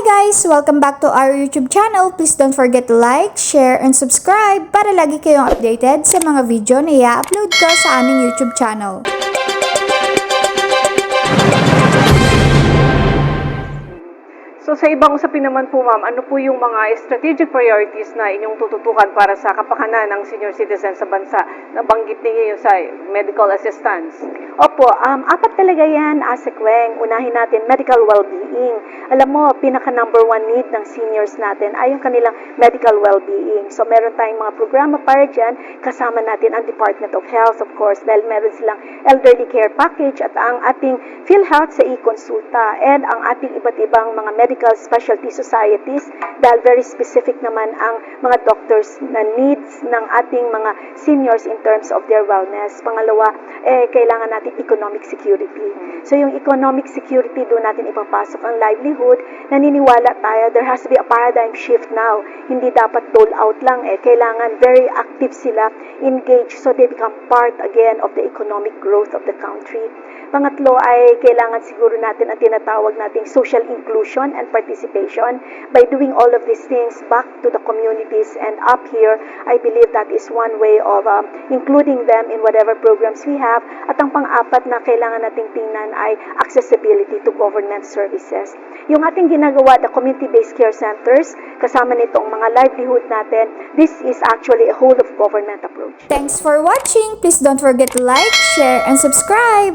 guys! Welcome back to our YouTube channel. Please don't forget to like, share, and subscribe para lagi kayong updated sa mga video na i-upload ko sa aming YouTube channel. So sa ibang usapin naman po ma'am, ano po yung mga strategic priorities na inyong tututukan para sa kapakanan ng senior citizen sa bansa? Nabanggit niyo yung sa medical assistance. Opo, um, apat talaga yan, Asekweng. Unahin natin, medical well-being. Alam mo, pinaka number one need ng seniors natin ay yung kanilang medical well-being. So, meron tayong mga programa para dyan. Kasama natin ang Department of Health, of course, dahil meron silang elderly care package at ang ating PhilHealth sa e-consulta and ang ating iba't ibang mga medical specialty societies dahil very specific naman ang mga doctors na needs ng ating mga seniors in terms of their wellness. Pangalawa, eh, kailangan natin economic security. So yung economic security, doon natin ipapasok ang livelihood. Naniniwala tayo, there has to be a paradigm shift now. Hindi dapat dole out lang eh. Kailangan very active sila, engaged, so they become part again of the economic growth of the country. Pangatlo ay kailangan siguro natin ang tinatawag nating social inclusion and participation. By doing all of these things back to the communities and up here, I believe that is one way of um, including them in whatever programs we have. At ang pang-apat na kailangan nating tingnan ay accessibility to government services. Yung ating ginagawa, the community-based care centers, kasama nitong mga livelihood natin, this is actually a whole of government approach. Thanks for watching! Please don't forget to like, share, and subscribe!